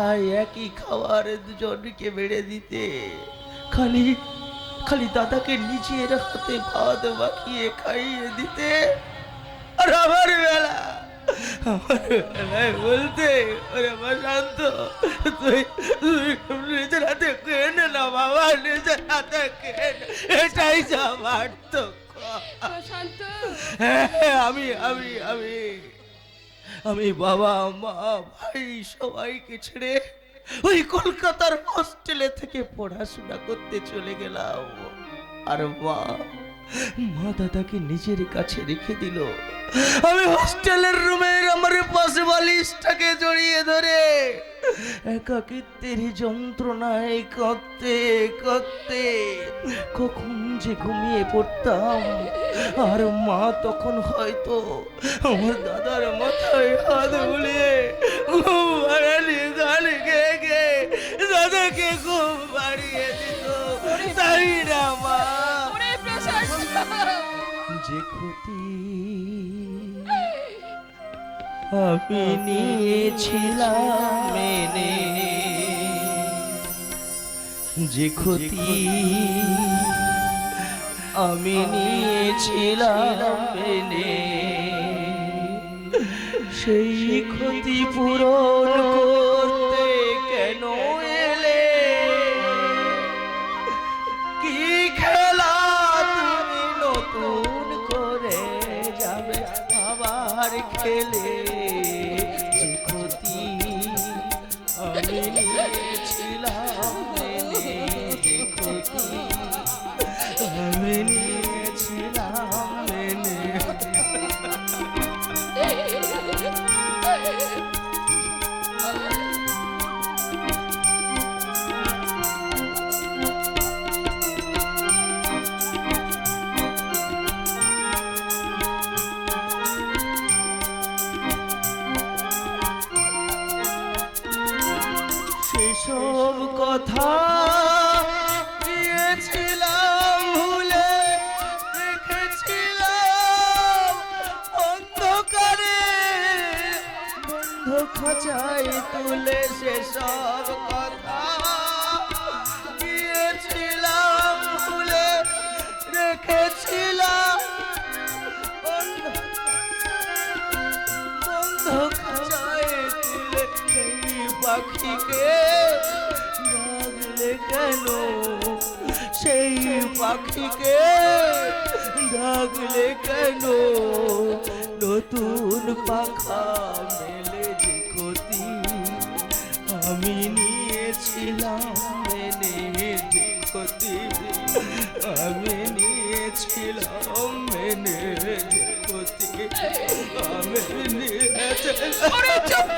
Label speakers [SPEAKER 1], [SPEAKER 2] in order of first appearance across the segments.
[SPEAKER 1] তাই একই খাবার দুজনকে বেড়ে দিতে। খালি খালি দাদাকে নিজের হাতে ভাত মাখিয়ে খাইয়ে দিতে। আর আমার বেলা আমার বেলায় বলতে ওরে বসন্ত তুই তুই নিজের হাতে খেয়ে নে বাবা নিজের হাতে খেয়ে নে। এটাই যা পার্থক্য।
[SPEAKER 2] প্রশান্ত
[SPEAKER 1] হ্যাঁ, আমি আমি আমি। আমি বাবা, মা, ভাই সবাইকে ছেড়ে ওই কলকাতার হোস্টেলে থেকে পড়াশোনা করতে চলে গেলাম। আর মা মা দাদাকে নিজের কাছে রেখে দিল। আমি হোস্টেলের রুমের আমার পাশে বালিশটাকে জড়িয়ে ধরে একাকিত্বের যন্ত্রণায় করতে করতে কখন যে ঘুমিয়ে পড়তাম। আর মা তখন হয়তো আমার দাদার মাথায় হাত বুলিয়ে আমি নিয়েছিলাম মেনে। যে ক্ষতি আমি নিয়েছিলাম মেনে সেই ক্ষতি পূরণ খাঁচাই তুলে সেসব কথা। দিয়েছিলাম, ভুলে রেখেছিলাম। বন্ধ খাঁচায় তুলে সেই পাখিকে। ডাকলে কেন সেই পাখিকে? ডাকলে কেন নতুন পাখা
[SPEAKER 2] ওরে চুপ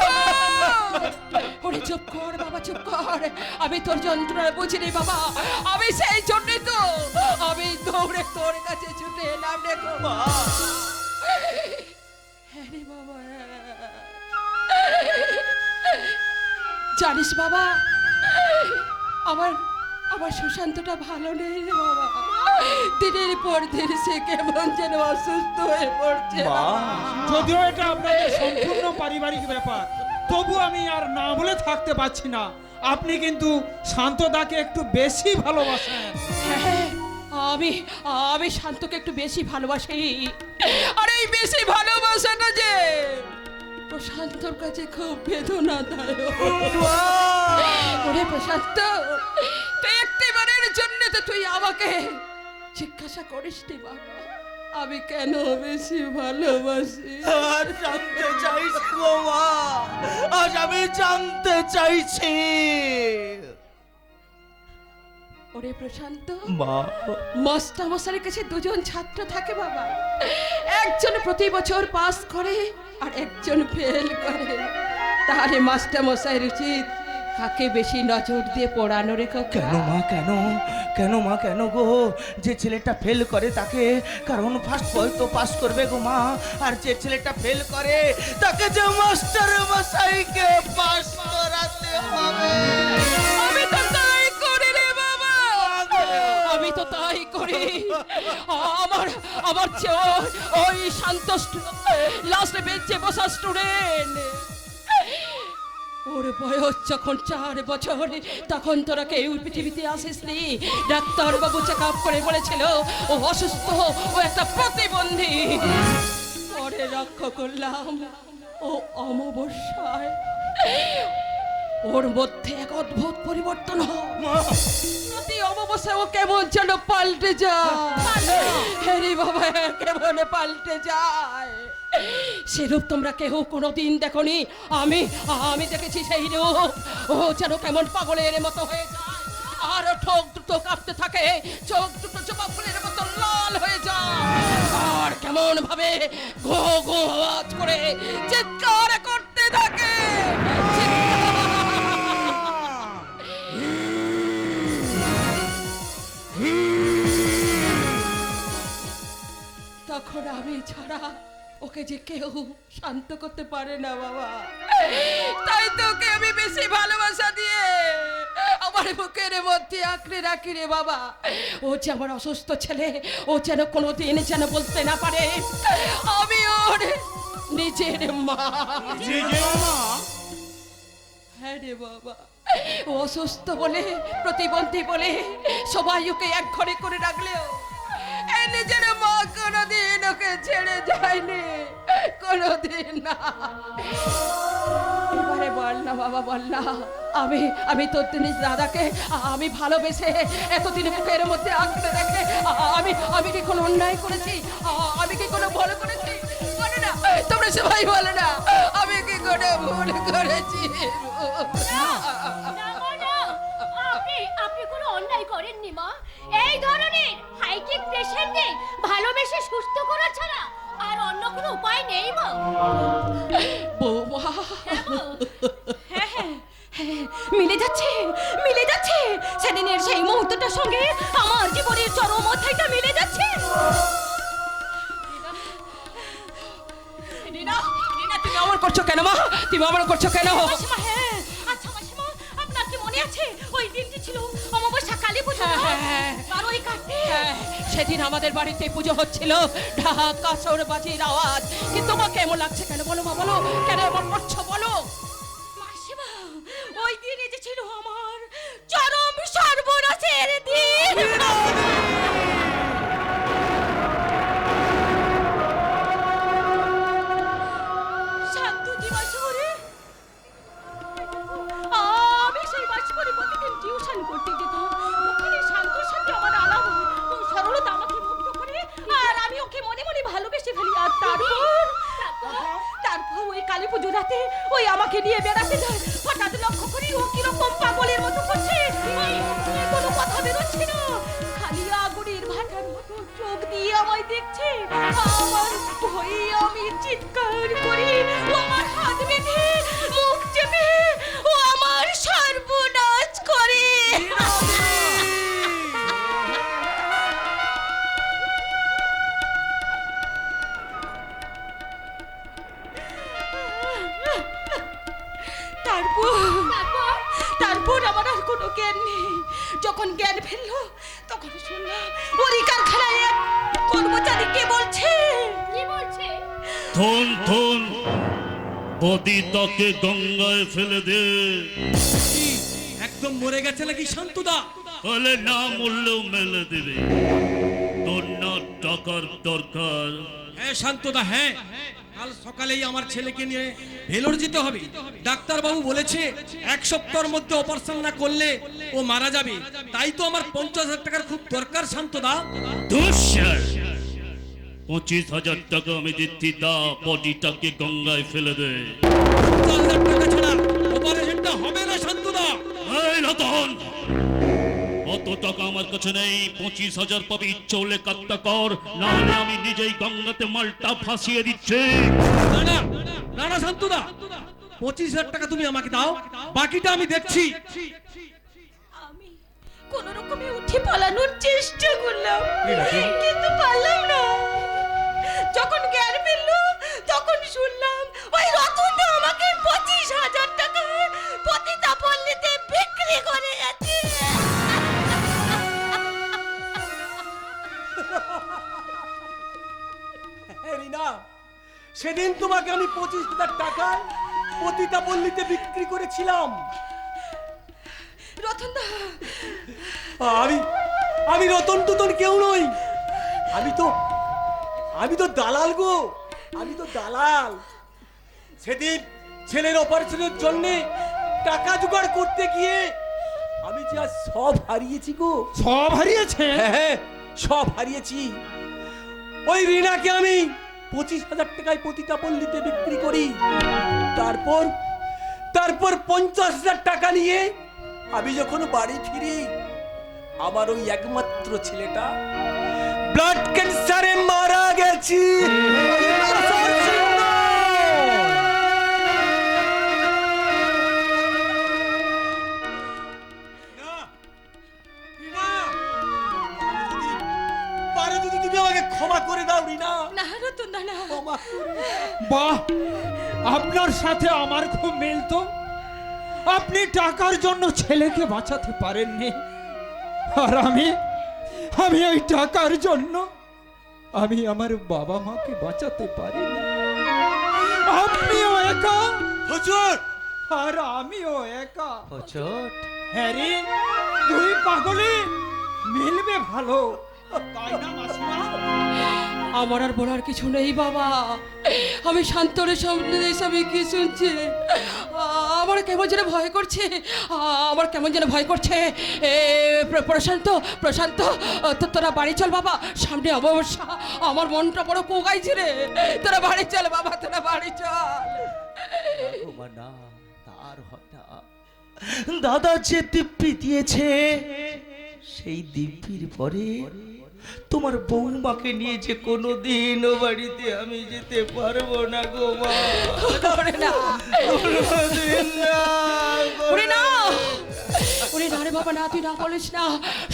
[SPEAKER 2] ওরে চুপ কর, বাবা, চুপ কর। আমি তোর যন্ত্রণা বুঝিনি, বাবা। আমি সেই জন্যই তো, আমি দৌড়ে তোর কাছে ছুটে এলাম রে গো
[SPEAKER 1] মা
[SPEAKER 2] হ্যাঁ বাবা। জানিস বাবা, আমার আমার সুশান্তটা ভালো নেই রে বাবা। দিনের পর দিন সে কেমন যেন অসুস্থ হয়ে পড়ছে।
[SPEAKER 1] মা।
[SPEAKER 3] যদিও এটা আপনাদের সম্পূর্ণ পারিবারিক ব্যাপার তবু আমি আর না বলে থাকতে পারছি না। আপনি কিন্তু শান্তদাকে একটু বেশি ভালোবাসেন।
[SPEAKER 2] হ্যাঁ, আমি আমি শান্তকে একটু বেশি ভালোবাসি। আর এই বেশি ভালোবাসাটা যে প্রশান্তর কাছে খুব বেদনাদায়ক। ওরে প্রশান্ত তুই তো তুই আমাকে জিজ্ঞাসা করিস নি বাবা। আমি কেন বেশি ভালোবাসি?
[SPEAKER 1] আর জানতে চাইছি মা আজ আমি জানতে চাইছি।
[SPEAKER 2] ওরে প্রশান্ত।
[SPEAKER 1] মা।
[SPEAKER 2] মাস্টার মশাইয়ের কাছে দুজন ছাত্র থাকে বাবা। একজন প্রতি বছর পাস করে আর একজন ফেল করে। তাহলে মাস্টার মশাইয়ের উচিত কাকে বেশি নজর দিয়ে পড়ানো রে কাকা?
[SPEAKER 1] কেন মা কেন? কেন মা কেন গো? যে ছেলেটা ফেল করে তাকে কারণ ফার্স্ট বই তো পাস করবে গো মা। আর যে ছেলেটা ফেল করে তাকে যে মাস্টার মশাইকে পাস করাতে হবে।
[SPEAKER 2] আমি তো তাই করি রে বাবা। আমি তো তাই করি। আমার আমার চেয়ে ওই শান্ত লাস্ট বেঞ্চে বসা স্টুডেন্ট ওর বয়স যখন চার বছর তখন তোরা কেউ পৃথিবীতে আসিসনি ডাক্তার বাবু চেক আপ করে বলেছিল ও অসুস্থ ও একটা প্রতিবন্ধী। পরে লক্ষ্য করলাম ও অমাবস্যায় ওর মধ্যে এক অদ্ভুত পরিবর্তন প্রতি অমাবস্যায় ও কেমন যেন পাল্টে যায়। হ্যারি বাবা কেমন পাল্টে যায়। সেরূপ তোমরা কেউ কোনোদিন দেখনি। আমি আমি দেখেছি সেই রূপ। ও যেন কেমন পাগলের মতো হয়ে যায়। আর ঠোক দুটো কাঁপতে থাকে, চোখ দুটো জবা ফুলের মতো লাল হয়ে যায়। আর কেমন ভাবে ঘো ঘো আওয়াজ করে চিৎকার করতে থাকে। তখন আমি ছাড়া ওকে যে কেউ শান্ত করতে পারে না বাবা। তাই তোকে আমি বেশি ভালোবাসা দিয়ে আমার বুকের মধ্যে আঁকড়ে রাখি রে বাবা। ও যে আমার অসুস্থ ছেলে ও যেন কোনোদিন যেন বলতে না পারে আমি ওর নিজের মা। হ্যাঁ রে বাবা। অসুস্থ বলে প্রতিবন্ধী বলে সবাই ওকে এক ঘরে করে রাখলেও নিজের মা কোনোদিন ওকে ছেড়ে যায়নি। কোনোদিন না। এবারে বল না বাবা, বল না। আমি আমি তোর জিনিস দাদাকে আমি ভালোবেসে এতদিন মুখের মধ্যে আঁকড়ে রেখে আমি আমি কি কোনো অন্যায় করেছি? আমি কি কোনো ভুল করেছি? বলো না। তোমরা সবাই বলো না। আমি কি কোনো ভুল করেছি?
[SPEAKER 4] আপনি আপনি কোনো অন্যায় করেননি মা। এই ধরনের হাইকিক পেশেন্টদের ভালোবেসে সুস্থ করা ছাড়া আর অন্য কোনো উপায় নেই মা
[SPEAKER 2] বৌমা।
[SPEAKER 4] হ্যাঁ, মা। হ্যাঁ হ্যাঁ হ্যাঁ, মিলে যাচ্ছে মিলে যাচ্ছে। সেদিনের সেই মুহূর্তটার সঙ্গে আমার জীবনের চরম অধ্যায়টা মিলে যাচ্ছে।
[SPEAKER 2] রিনা রিনা তুমি অমর করছ কেন মা? তুমি অমর করছ কেন?
[SPEAKER 4] মাসিমা হ্যাঁ আচ্ছা মাসিমা আপনার কি মনে আছে? ওই দিনটি ছিল অমাবস্যা কালী পুজো না?
[SPEAKER 2] হ্যাঁ, হ্যাঁ।
[SPEAKER 4] ওই
[SPEAKER 2] হ্যাঁ, সেদিন আমাদের বাড়িতে পুজো হচ্ছিল। ঢাক কাসর বাজির আওয়াজ। কিন্তু তোমাকে এমন লাগছে কেন? বলো মা বলো। কেন এমন করছ বলো।
[SPEAKER 4] মাসিমা ওই দিন যে ছিল আমার চরম সর্বনাশের দিন। ওই আমাকে নিয়ে বেড়াতে যায়। হঠাৎ লক্ষ্য করি ও কীরকম পাগলের মতো করছে। কোনো কথা বেরোচ্ছে না। খালি আগুনের ভাটার মতো চোখ দিয়ে আমায় দেখছে। আমার ভয়ে আমি চিৎকার করি। জ্ঞান নেই। যখন জ্ঞান ফেলল তখন শুনলাম ওরই কারখানায় এক কর্মচারী কে বলছে? কি বলছে?
[SPEAKER 5] থন থন বদি তাকে গঙ্গায় ফেলে দে।
[SPEAKER 6] একদম মরে গেছে নাকি শান্তদা?
[SPEAKER 5] বলে না মরলেও মেলে দেবে। টাকার দরকার।
[SPEAKER 6] হ্যাঁ শান্তদা হ্যাঁ। কাল সকালেই আমার ছেলেকে নিয়ে ভেলোর যেতে হবে। ডাক্তারবাবু বলেছে এক সপ্তাহের মধ্যে অপারেশন না করলে ও মারা যাবে। তাই তো আমার পঞ্চাশ হাজার টাকার খুব দরকার শান্তদা।
[SPEAKER 5] দুঃসার। পঁচিশ হাজার টাকা আমি দিচ্ছি তা বডিটাকে গঙ্গায় ফেলে দে।
[SPEAKER 6] পঞ্চাশ হাজার টাকা ছাড়া অপারেশনটা হবে না শান্তদা।
[SPEAKER 5] এই রতন অত টাকা আমার কাছে নেই। পঁচিশ হাজার পাবি ইচ্ছে হলে কাত্তা কর। না আমি নিজেই গঙ্গাতে মালটা ফাঁসিয়ে দিচ্ছি।
[SPEAKER 6] না না না না শান্তদা পঁচিশ হাজার টাকা তুমি আমাকে দাও। বাকিটা আমি দেখছি।
[SPEAKER 4] আমি কোন রকমে উঠে পালানোর চেষ্টা করলাম। কিন্তু পারলাম না। যখন জ্ঞান ফেলল তখন শুনলাম ওই রতনটা আমাকে পঁচিশ হাজার টাকা পতিতা পল্লীতে বিক্রি করে গেছে।
[SPEAKER 6] রিনা সেদিন তোমাকে আমি পঁচিশ হাজার টাকা
[SPEAKER 7] পতিতা পল্লীতে বিক্রি করেছিলাম।
[SPEAKER 2] রতনদা।
[SPEAKER 7] আমি আমি রতন টতন কেউ নই। আমি তো আমি তো দালাল গো আমি তো দালাল। সেদিন ছেলের অপারেশনের জন্য টাকা জোগাড় করতে গিয়ে আমি যে সব হারিয়েছি গো।
[SPEAKER 3] সব হারিয়েছে?
[SPEAKER 7] হ্যাঁ হ্যাঁ। সব হারিয়েছি। ওই রিনাকে আমি পঁচিশ হাজার টাকায় পতিতা পল্লীতে বিক্রি করি। তারপর তারপর পঞ্চাশ হাজার টাকা নিয়ে আমি যখন বাড়ি ফিরি, আমার ওই একমাত্র ছেলেটা ব্লাড ক্যান্সারে মারা গেছি। ক্ষমা করে দাও রিনা।
[SPEAKER 2] না রতনদা না
[SPEAKER 7] ক্ষমা করে
[SPEAKER 3] বাহ আপনার সাথে আমার খুব মিল তো। আপনি টাকার জন্য ছেলেকে বাঁচাতে পারেননি। আর আমি আমি ওই টাকার জন্য আমি আমার বাবা মাকে বাঁচাতে পারিনি। আপনিও একা?
[SPEAKER 7] হুজুর!
[SPEAKER 3] আর আমিও একা?
[SPEAKER 1] হচট
[SPEAKER 3] হ্যাঁ রে দুই পাগলে মিলবে ভালো।
[SPEAKER 2] আমার আর বলার কিছু নেই, বাবা। আমি শান্তরের সামনে এসে আমি কি শুনছি? আমার কেমন যেন ভয় করছে। আমার কেমন যেন ভয় করছে। এ প্রশান্ত প্রশান্ত তোরা বাড়ি চল, বাবা। সামনে অমাবস্যা। আমার মনটা বড় কোগাইছে রে। তোরা বাড়ি চল, বাবা, তোরা বাড়ি চল।
[SPEAKER 1] তার না দাদা যে দিব্যি দিয়েছে সেই দিব্যির পরে তোমার বৌমাকে নিয়ে যে কোনোদিন ও বাড়িতে আমি যেতে পারব না গো মা।
[SPEAKER 2] ওরে না। রে বাবা না তুই না বলিস না।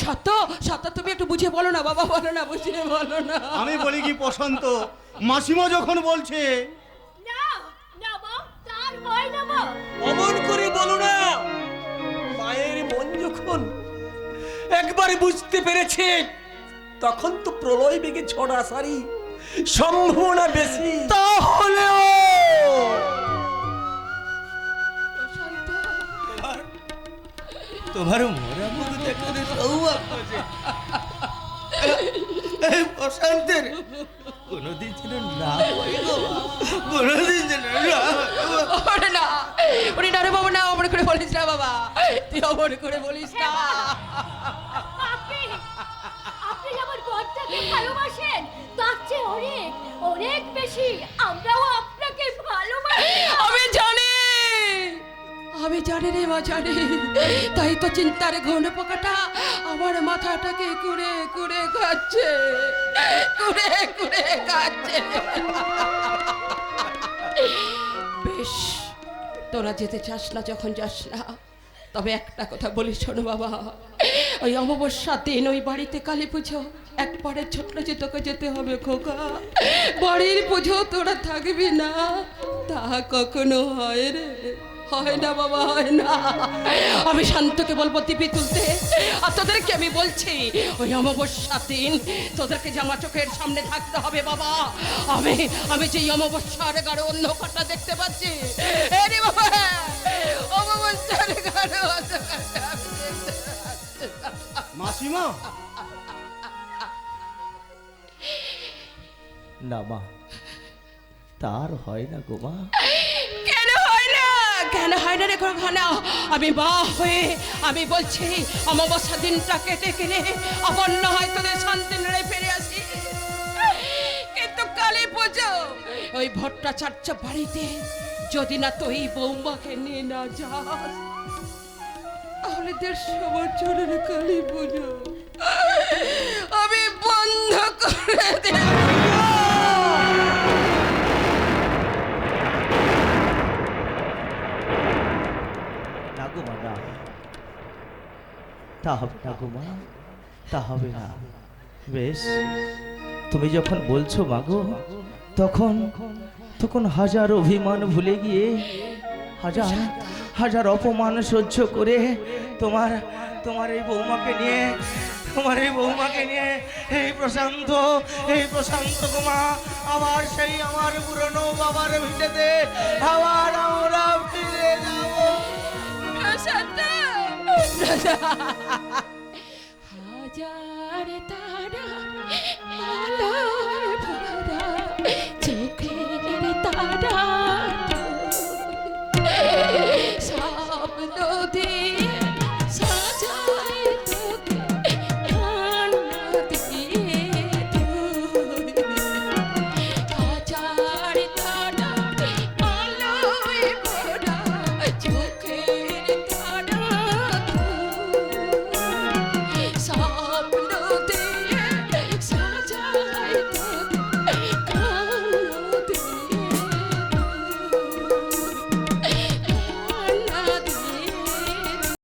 [SPEAKER 2] সত্য সত্য তুমি একটু বুঝিয়ে বলো না বাবা বলো না বুঝিয়ে বলো না।
[SPEAKER 8] আমি বলি কি প্রশান্ত মাসিমা যখন বলছে
[SPEAKER 7] একবার বুঝতে পেরেছে তখন তো প্রলয় বেগে ছড়া সারি সম্ভাবনা বেশি।
[SPEAKER 1] তাহলেও তোমার মরা মুখ দেখে তো সৌভাগ্য যে। এই প্রশান্তের কোনোদিন যেন না হয় কোনোদিন যেন না গো।
[SPEAKER 2] ওরে না ওরে না রে বাবা না অমর করে বলিস না বাবা। তুই অমর করে বলিস না। মা জানি তাই তো চিন্তার ঘন পোকাটা আমার মাথাটাকে কুড়ে কুড়ে খাচ্ছে। কুড়ে কুড়ে খাচ্ছে। বেশ, তোরা যেতে চাস না যখন যাস না। তবে একটা কথা বলি শোনো বাবা। ওই অমাবস্যা দিন ওই বাড়িতে কালী পুজো। একবারে ছোট্ট যে তোকে যেতে হবে খোকা। বাড়ির পুজো তোরা থাকবি না। তা কখনো হয় রে। হয় না বাবা হয় না। আমি শান্তকে বলব টিপি তুলতে। আর তোদেরকে আমি বলছি ওই অমাবস্যা দিন তোদেরকে জামা চোখের সামনে থাকতে হবে বাবা। আমি আমি যে অমাবস্যার অন্ধকারটা দেখতে পাচ্ছি এ রে বাবা অমাবস্যার।
[SPEAKER 8] মাসিমা।
[SPEAKER 1] না মা তার হয় না গো মা।
[SPEAKER 2] কেন হয় না রে ঘনা আমি বা হয়ে আমি বলছি, অমাবস্যা দিনটা কেটে কিনে আবার না হয় তোদের শান্তি নেড়ে ফিরে আসি। কিন্তু কালী পুজো, ওই ভট্টাচার্য বাড়িতে। যদি না তুই বৌমাকে নিয়ে না যাস, তাহলে দেড়শো বছরের কালী পুজো। আমি বন্ধ করে দেব
[SPEAKER 1] না গো মা না তা হবে না গো মা, তা হবে না। বেশ, তুমি যখন বলছো মাগো তখন তখন হাজার অভিমান ভুলে গিয়ে, হাজার হাজার অপমান সহ্য করে তোমার তোমার এই বৌমাকে নিয়ে, তোমার এই বৌমাকে নিয়ে, এই প্রশান্ত এই প্রশান্ত কুমা আবার সেই আমার পুরনো বাবার ভিটেতে, আবার আমরা
[SPEAKER 2] 真 的